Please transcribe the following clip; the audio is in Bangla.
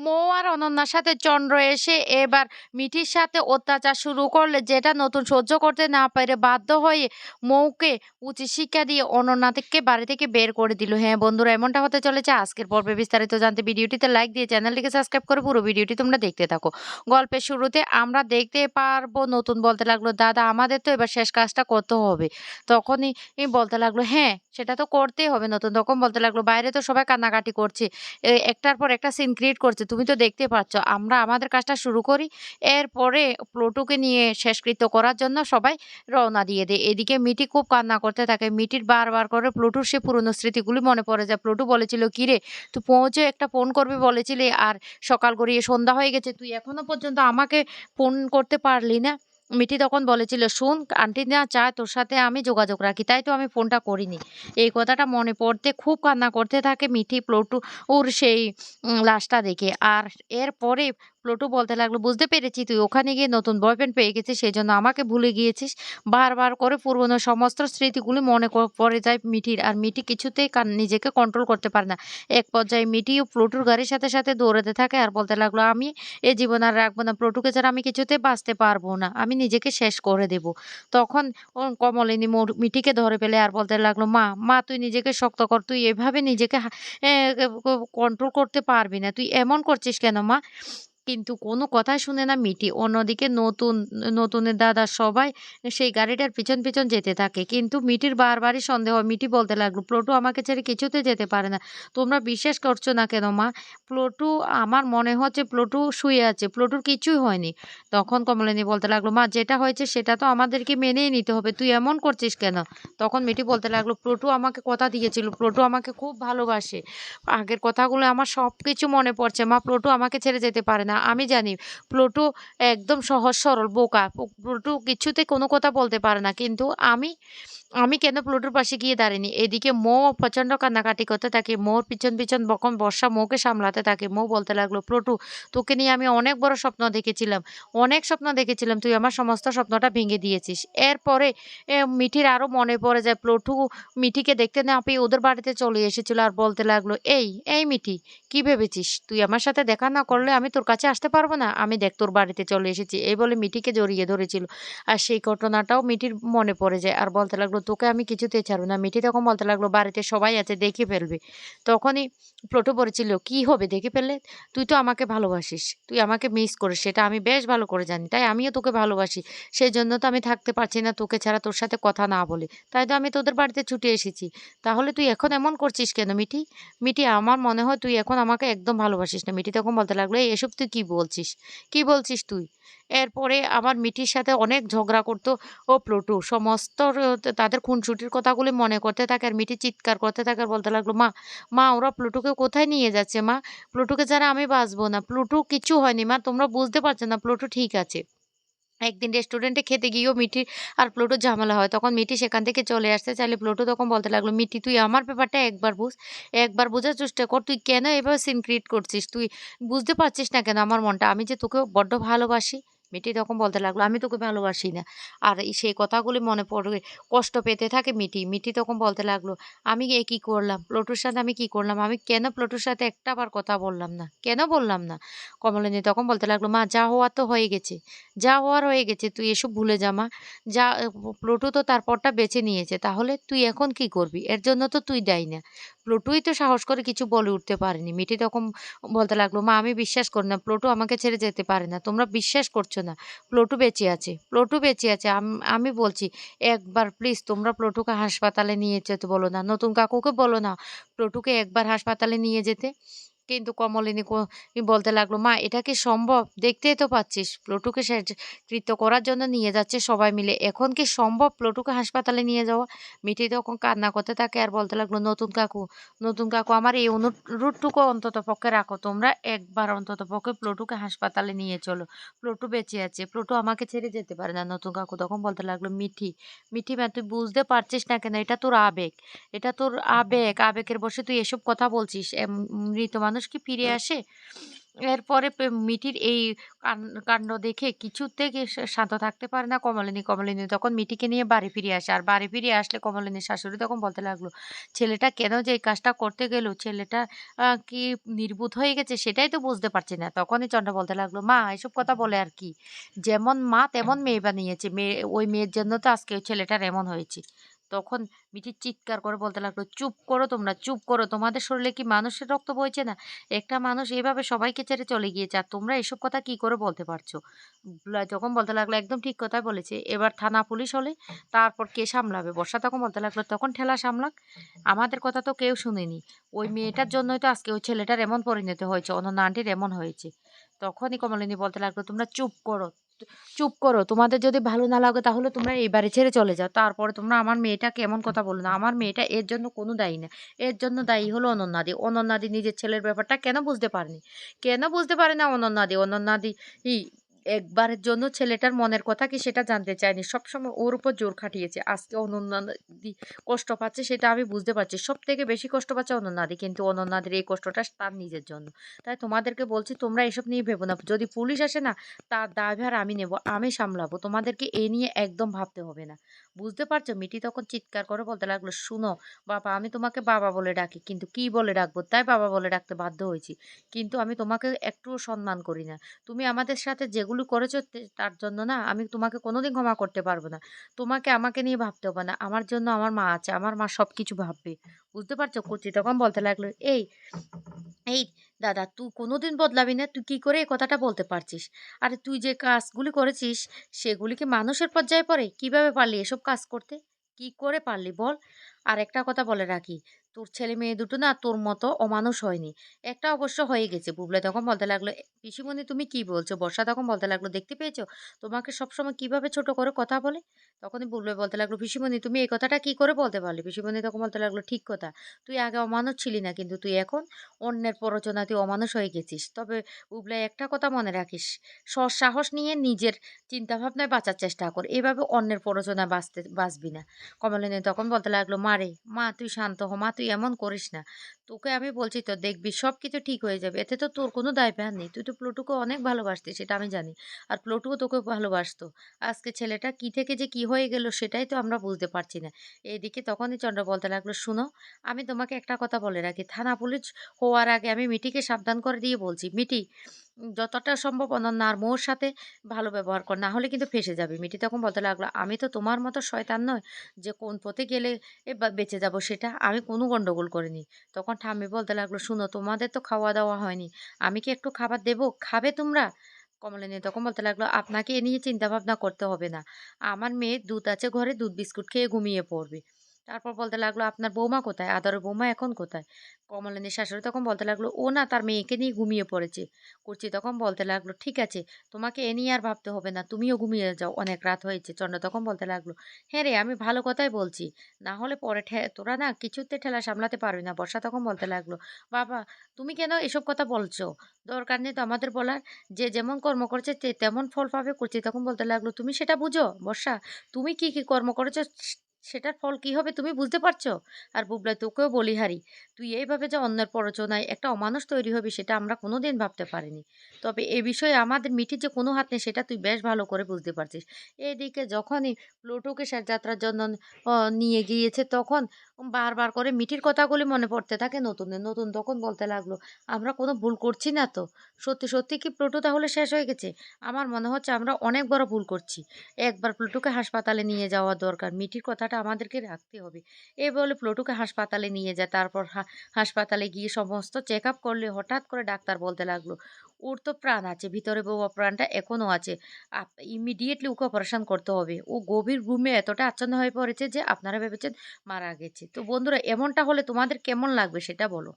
মৌ আর অনন্যার সাথে চন্দ্র এসে এবার মিঠির সাথে অত্যাচার শুরু করলে, যেটা নতুন সহ্য করতে না পেরে বাধ্য হয়ে মৌকে উচিত শিক্ষা দিয়ে অনন্যা থেকে বাড়ি থেকে বের করে দিল। হ্যাঁ বন্ধুরা, এমনটা হতে চলেছে। আজকের পর্বে বিস্তারিত জানতে ভিডিওটিতে লাইক দিয়ে চ্যানেলটিকে সাবস্ক্রাইব করে পুরো ভিডিওটি তোমরা দেখতে থাকো। গল্পের শুরুতে আমরা দেখতে পারব, নতুন বলতে লাগল, দাদা, আমাদের তো এবার শেষ কাজটা করতে হবে। তখনই বলতে লাগল হ্যাঁ সেটা তো করতেই হবে। নতুন তখন বলতে লাগল, বাইরে তো সবাই কান্নাকাটি করছে। একটার পর একটা সিন ক্রিয়েট করছে। তুমি তো দেখতে পাচ্ছ। আমরা আমাদের কাজটা শুরু করি। এরপরে প্লোটুকে নিয়ে শেষকৃত্য করার জন্য সবাই রওনা দিয়ে দেয়। এদিকে মিটি খুব কান্না করতে থাকে। মিটির বারবার করে প্লোটুর সে পুরনো স্মৃতিগুলি মনে পড়ে যায়। প্লোটু বলেছিল কিরে তুই পৌঁছে একটা ফোন করবি? বলেছিলি। আর সকাল গড়িয়ে সন্ধ্যা হয়ে গেছে। তুই এখনও পর্যন্ত আমাকে ফোন করতে পারলি না। মিটি তখন বলেছিল, শুন, আন্টি না চায় তোর সাথে আমি যোগাযোগ রাখি। তাই তো আমি ফোনটা করিনি। এই কথাটা মনে পড়তে, খুব কান্না করতে থাকে মিঠি প্লটু ওর সেই লাশটা দেখে। আর এরপরে প্লটু বলতে লাগল, বুঝতে পেরেছি তুই ওখানে গিয়ে নতুন বয়ফ্রেন্ড পেয়ে গেছিস সেই জন্য আমাকে ভুলে গিয়েছিস। বারবার করে পুরনো সমস্ত স্মৃতিগুলি মনে পড়ে যায় মিঠির, আর মিঠি কিছুতেই নিজেকে কন্ট্রোল করতে পারে না। এক পর্যায়ে মিঠি ও প্লটুর গাড়ির সাথে সাথে দৌড়াতে থাকে আর বলতে লাগল, আমি এ জীবন আর রাখব না প্লটুকে ছাড়া আমি কিছুতে বাঁচতে পারব না, আমি নিজেকে শেষ করে দেব। তখন কমলিনী মিঠিকে ধরে ফেলে আর বলতে লাগল, মা মা, তুই নিজেকে শক্ত কর, তুই এভাবে নিজেকে কন্ট্রোল করতে পারবি না, তুই এমন করছিস কেন মা? কিন্তু কোনো কথাই শুনে না মিটি। অন্যদিকে নতুন, নতুনের দাদা সবাই সেই গাড়িটার পিছন পিছন যেতে থাকে। কিন্তু মিটির বারবারই সন্দেহ হয়। মিটি বলতে লাগল, প্লটু আমাকে ছেড়ে কিছুতে যেতে পারে না। তোমরা বিশ্বাস করছ না কেন, মা? প্লটু, আমার মনে হচ্ছে প্লটু শুয়ে আছে, প্লটুর কিছুই হয়নি। তখন কমলিনী বলতে লাগল, মা, যেটা হয়েছে সেটা তো আমাদেরকে মেনেই নিতে হবে। তুই এমন করছিস কেন? তখন মিটি বলতে লাগল, প্লটু আমাকে কথা দিয়েছিল, প্লটু আমাকে খুব ভালোবাসে। আগের কথাগুলো আমার সব কিছু মনে পড়ছে। মা, প্লটু আমাকে ছেড়ে যেতে পারে না। আমি জানি, প্লটু একদম সহজ সরল বোকা। প্লোটো কিছুতে কোনো কথা বলতে পারে না, কিন্তু আমি আমি কেন প্লুটোর পাশে গিয়ে দাঁড়িনি এদিকে মো প্রচণ্ড কান্নাকাটি করতে থাকে, মোর পিছন পিছন বকম বর্ষা মোকে সামলাতে থাকে, মো বলতে লাগল, প্লটু, তোকে নিয়ে আমি অনেক বড় স্বপ্ন দেখেছিলাম, অনেক স্বপ্ন দেখেছিলাম, তুই আমার সমস্ত স্বপ্নটা ভেঙে দিয়েছিস। এরপরে মিঠির আরও মনে পড়ে যায়, প্লটু, মিঠিকে দেখতে না পেয়ে ওদের বাড়িতে চলে এসেছিল আর বলতে লাগল, এই এই মিঠি, কি ভেবেছিস? তুই আমার সাথে দেখা না করলে আমি তোর কাছে আসতে পারব না? আমি দেখ তোর বাড়িতে চলে এসেছি। এই বলে মিঠিকে জড়িয়ে ধরেছিল। আর সেই ঘটনাটাও মিঠির মনে পড়ে যায়, আর বলতে লাগল তোকে আমি কিছুতেই ছাড়বো না। মিঠি তখন বলতে লাগল বাড়িতে সবাই আছে দেখে ফেলবে। তখনই প্লটু বলেছিল কি হবে দেখে ফেললে? তুই তো আমাকে ভালোবাসিস তুই আমাকে মিস করিস সেটা আমি বেশ ভালো করে জানি তাই আমিও তোকে ভালোবাসি। সেই জন্য তো আমি থাকতে পারছি না তোকে ছাড়া তোর সাথে কথা না বলে। তাই তো আমি তোদের বাড়িতে ছুটে এসেছি। তাহলে তুই এখন এমন করছিস কেন মিঠি? মিঠি আমার মনে হয় তুই এখন আমাকে একদম ভালোবাসিস না। মিঠি তখন বলতে লাগল "এই, এসব তুই কি বলছিস? কি বলছিস তুই? এরপরে আমার মিঠির সাথে অনেক ঝগড়া করতো ও প্লটু। সমস্ত র- তাদের খুনসুটির কথাগুলি মনে করতে থাকে আর মিঠি চিৎকার করতে থাকে আর বলতে লাগল, মা মা, ওরা প্লুটুকে কোথায় নিয়ে যাচ্ছে, মা? প্লুটুকে ছাড়া আমি বাঁচবো না। প্লুটু কিছু হয়নি, মা, তোমরা বুঝতে পারছ না, প্লুটু ঠিক আছে। একদিন রেস্টুরেন্টে খেতে গিয়েও মিঠি আর প্লুটোর ঝামেলা হয়। তখন মিঠি সেখান থেকে চলে আসতে চাইলে প্লুটো তখন বলতে লাগল, মিঠি, তুই আমার ব্যাপারটা একবার বুঝ, একবার বোঝার চেষ্টা কর, তুই কেন এভাবে সিন ক্রিয়েট করছিস? তুই বুঝতে পারছিস না কেন আমার মনটা? আমি যে তোকে বড্ড ভালোবাসি মিঠি তখন বলতে লাগল, আমি তোকে ভালোবাসি না। আর সেই কথাগুলি মনে পড়ে, কষ্ট পেতে থাকে মিটি মিটি তখন বলতে লাগল, আমি এ কী করলাম? প্লটুর সাথে আমি কি করলাম? আমি কেন প্লটুর সাথে একটা বার কথা বললাম না? কেন বললাম না? কমলিনী তখন বলতে লাগল, মা, যা হওয়ার তো হয়ে গেছে। যা হওয়ার হয়ে গেছে, তুই এসব ভুলে যা, মা। যা প্লুটো তো তারপরটা বেছে নিয়েছে। তাহলে তুই এখন কি করবি? এর জন্য তো তুই দেয় না। প্লুটোই তো সাহস করে কিছু বলে উঠতে পারেনি। মিটি তখন বলতে লাগল, মা, আমি বিশ্বাস করি না। প্লুটো আমাকে ছেড়ে যেতে পারে না। তোমরা বিশ্বাস করছ না, প্লোটু বেঁচে আছে, প্লোটু বেঁচে আছে, আমি বলছি, একবার প্লিজ তোমরা প্লোটুকে হাসপাতালে নিয়ে যেতে বলো না, নতুন কাকুকে বলো না, প্লোটুকে একবার হাসপাতালে নিয়ে যেতে। কিন্তু কমলিনী কো- বলতে লাগল মা এটা কি সম্ভব? দেখতেই তো পাচ্ছিস প্লুটোকে সে কৃত্য করার জন্য নিয়ে যাচ্ছে সবাই মিলে। এখন কি সম্ভব প্লুটোকে হাসপাতালে নিয়ে যাওয়া? মিঠি তখন কান্না করতে থাকে আর বলতে লাগল নতুন কাকু নতুন কাকু আমার এই অনুরোধটুকু অন্তত পক্ষে রাখো। তোমরা একবার অন্তত পক্ষে প্লটুকে হাসপাতালে নিয়ে চলো। প্লুটো বেঁচে আছে প্লুটো আমাকে ছেড়ে যেতে পারে না। নতুন কাকু তখন বলতে লাগল মিঠি মিঠি মা তুই বুঝতে পারছিস না কেন? এটা তোর আবেগ। এটা তোর আবেগ। আবেগের বসে তুই এসব কথা বলছিস। মৃত মানুষ কি ফিরে আসে এরপরে পে মিঠির এই কাণ্ড দেখে কিছুতে শান্ত থাকতে পারে না কমলিনী। কমলিনী তখন মিঠিকে নিয়ে বাড়ি ফিরে আসে। আর বাড়ি ফিরে আসলে কমলিনীর শাশুড়ি তখন বলতে লাগল, "ছেলেটা কেন যে এই কাজটা করতে গেল? ছেলেটা কি নির্বোধ হয়ে গেছে সেটাই তো বুঝতে পারছি না।" তখনই চন্দ্র বলতে লাগল, "মা এসব কথা বলে আর কি? যেমন মা তেমন মেয়ে বানিয়েছে। মেয়ে ওই মেয়ের জন্য তো আজকে ওই ছেলেটার এমন হয়েছে।" তখন মিঠি চিৎকার করে বলতে লাগল, "চুপ করো তোমরা, চুপ করো। তোমাদের শরীরে কি মানুষের রক্ত বইছে না? একটা মানুষ এভাবে সবাইকে ছেড়ে চলে গিয়েছে। আর তোমরা এসব কথা কি করে বলতে পারছ?" লা তখন বলতে লাগল, "একদম ঠিক কথাই বলেছে। এবার থানা পুলিশ হলে তারপর কে সামলাবে?" বর্ষা তখন বলতে লাগল, "তখন ঠেলা সামলাক। আমাদের কথা তো কেউ শুনেনি। ওই মেয়েটার জন্যই তো আজকে ওই ছেলেটার এমন পরিণতি হয়েছে। অনন্যা আন্টির এমন হয়েছে।" তখনই কমলিনী বলতে লাগল, "তোমরা চুপ করো, চুপ করো। তোমাদের যদি ভালো না লাগে তাহলে তোমরা এই বাড়ি ছেড়ে চলে যাও। তারপরে তোমরা আমার মেয়েটা কেমন কথা বলো না। আমার মেয়েটা এর জন্য কোনো দায়ী না। এর জন্য দায়ী হলো অনন্যাদি। অনন্যাদি নিজের ছেলের ব্যাপারটা কেন বুঝতে পারেনি? কেন বুঝতে পারে না অনন্যাদি? অনন্যাদি একবারের জন্য ছেলেটার মনের কথা কি সেটা জানতে চায়নি। সবসময় ওর উপর জোর খাটিয়েছে। আজকে অনন্যাদি কষ্ট পাচ্ছে সেটা আমি বুঝতে পারছি। সব থেকে বেশি কষ্ট পাচ্ছে অনন্যাদি। কিন্তু অনন্যাদের এই কষ্টটা তার নিজের জন্য। তাই তোমাদেরকে বলছি, তোমরা এসব নিয়ে ভেবো না। যদি পুলিশ আসে না, তার দায়ভার আমি নেব। আমি সামলাবো। তোমাদেরকে এ নিয়ে একদম ভাবতে হবে না। বুঝতে পারছ?" মিটি তখন চিৎকার করে বলতে লাগল, "শুনো বাবা আমি তোমাকে বাবা বলে ডাকি। কিন্তু কি বলে ডাকবো তাই বাবা বলে ডাকতে বাধ্য হয়েছি। কিন্তু আমি তোমাকে একটুও সম্মান করি না। তুমি আমাদের সাথে যেগুলো করেছ তার জন্য না আমি তোমাকে কোনোদিন ক্ষমা করতে পারব না। তোমাকে আমাকে নিয়ে ভাবতে হবে না। আমার জন্য আমার মা আছে। আমার মা সব কিছু ভাববে। বুঝতে পারছ?" কচি তখন বলতে লাগল, "এই, এই দাদা তুই কোনোদিন বদলাবি না। তুই কি করে এই কথাটা বলতে পারছিস? আরে তুই যে কাজগুলি করেছিস সেগুলিকে মানুষের পর্যায়ে পড়ে? কীভাবে পারলি এসব কাজ করতে? কি করে পারলি বল? আর একটা কথা বলে রাখি, তোর ছেলে-মেয়ে দুটো না তোর মতো অমানুষ হয়নি। একটা অবশ্য হয়ে গেছে।" বুবলাই তখন বলতে লাগল, পিসিমণি তুমি কি বলছো?" বর্ষা তখন বলতে লাগল, "দেখতে পেয়েছ? তোমাকে সবসময় কীভাবে ছোট করে কথা বলে?" তখনই বুবলাই বলতে লাগল, "পিসিমণি তুমি এই কথাটা কি করে বলতে পারলে?" পিসিমণি তখন বলতে লাগল, "ঠিক কথা। তুই আগে অমানুষ ছিলি না। কিন্তু তুই এখন অন্যের প্ররোচনায় তুই অমানুষ হয়ে গেছিস। তবে বুবলাই একটা কথা মনে রাখিস, সাহস নিয়ে নিজের চিন্তাভাবনায় বাঁচার চেষ্টা কর। এভাবে অন্যের প্ররোচনায় বাঁচতে বাঁচবি না।" কমলিনী তখন বলতে লাগল, "মারে, মা তুই শান্ত হ। মা তুই এমন করিস না। তোকে আমি বলছি তো দেখবি সব কিছু ঠিক হয়ে যাবে। এতে তো তোর কোনো দায়ভার নেই। তুই তো প্লুটোকে অনেক ভালোবাসতিস সেটা আমি জানি। আর প্লুটোও তোকে ভালোবাসতো। আজকে ছেলেটা কি থেকে যে কি হয়ে গেল সেটাই তো আমরা বুঝতে পারছি না।" এদিকে তখনই চন্দ্র বলতে লাগল, "শুনো, আমি তোমাকে একটা কথা বলে রাখি। থানা পুলিশ হওয়ার আগে আমি মিটিকে সাবধান করে দিয়ে বলছি, মিঠি যতটা সম্ভব অনন্যা আর মৌর সাথে ভালো ব্যবহার কর। না হলে কিন্তু ফেঁসে যাবে মিঠি তখন বলতে লাগল, "আমি তো তোমার মতো শয়তান নয় যে কোন পথে গেলে এ বেঁচে যাব সেটা। আমি কোনো গন্ডগোল করিনি।" তখন ঠাম্মি বলতে লাগল, "শুনো তোমাদের তো খাওয়া-দাওয়া হয়নি। আমি কি একটু খাবার দেবো? খাবে তোমরা?" কমলিনী তখন বলতে লাগল, "আপনাকে এ নিয়ে চিন্তা-ভাবনা করতে হবে না। আমার মেয়ে দুধ আছে ঘরে, দুধ বিস্কুট খেয়ে ঘুমিয়ে পড়বে।" তারপর বলতে লাগল, "আপনার বৌমা কোথায়? আদরের বৌমা এখন কোথায়?" কমলিনীর শাশুড়ি তখন বলতে লাগল, "ও না তার মেয়েকে নিয়ে ঘুমিয়ে পড়েছে।" কুর্চি তখন বলতে লাগল, "ঠিক আছে, তোমাকে এ নিয়ে আর ভাবতে হবে না। তুমিও ঘুমিয়ে যাও। অনেক রাত হয়েছে।" চন্দ্র তখন বলতে লাগল, "হ্যাঁ রে আমি ভালো কথাই বলছি। না হলে পরে তোরা না কিছুতে ঠেলা সামলাতে পারবি না।" বর্ষা তখন বলতে লাগল, "বাবা তুমি কেন এসব কথা বলছো? দরকার নেই তো আমাদের বলার। যে যেমন কর্ম করছে তেমন ফল পাবে।" কুর্চি তখন বলতে লাগল, "তুমি সেটা বুঝো বর্ষা? তুমি কি, কি কর্ম করেছ সেটার ফল কি হবে তুমি বুঝতে পারছ? আর বুবলাই তোকেও বলি হারি, তুই এইভাবে যে অন্যের প্ররোচনায় একটা অমানুষ তৈরি হবি সেটা আমরা কোনো দিন ভাবতে পারিনি। তবে এ বিষয়ে আমাদের মিঠির যে কোনো হাত নেই সেটা তুই বেশ ভালো করে বুঝতে পারছিস।" এদিকে যখনই প্লুটোকে যাত্রার জন্য নিয়ে গিয়েছে তখন বারবার করে মিঠির কথাগুলি মনে পড়তে থাকে নতুনের। নতুন তখন বলতে লাগল, "আমরা কোনো ভুল করছি না তো? সত্যি, সত্যি কি প্লুটো তাহলে শেষ হয়ে গেছে? আমার মনে হচ্ছে আমরা অনেক বড় ভুল করছি। একবার প্লুটোকে হাসপাতালে নিয়ে যাওয়া দরকার। মিঠির কথাটা আমাদেরকে রাখতে হবে।" এ বলে প্লোটুকে হাসপাতালে নিয়ে যায়। তারপর হাসপাতালে গিয়ে সমস্ত চেক আপ করলে হঠাৎ করে ডাক্তার বলতে লাগল, "ওর তো প্রাণ আছে। ভিতরে বউ প্রাণটা এখনও আছে। ইমিডিয়েটলি ওকে অপারেশন করতে হবে। ও গভীর ঘুমে এতটা আচ্ছন্ন হয়ে পড়েছে যে আপনারা ভেবেছেন মারা গেছে।" তো বন্ধুরা এমনটা হলে তোমাদের কেমন লাগবে সেটা বলো?